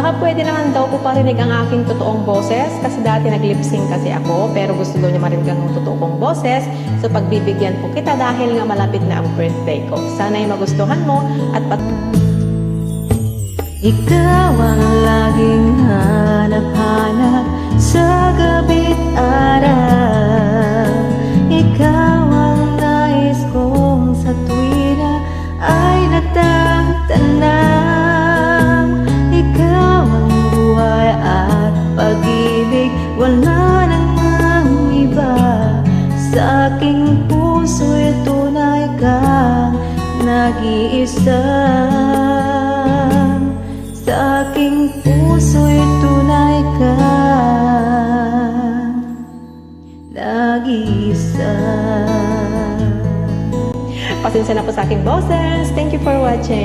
Baka pwede naman daw po parinig ang aking totoong boses kasi dati nag-lip sync kasi ako pero gusto daw niya marinig ang totoo kong boses. So pagbibigyan po kita dahil nga malapit na ang birthday ko. Sana'y magustuhan mo at pat... Ikaw ang laging aking puso'y tunay kang nag-iisa sa aking puso'y tunay ka Nag-isa Pasensya na po sa aking boses. Thank you for watching.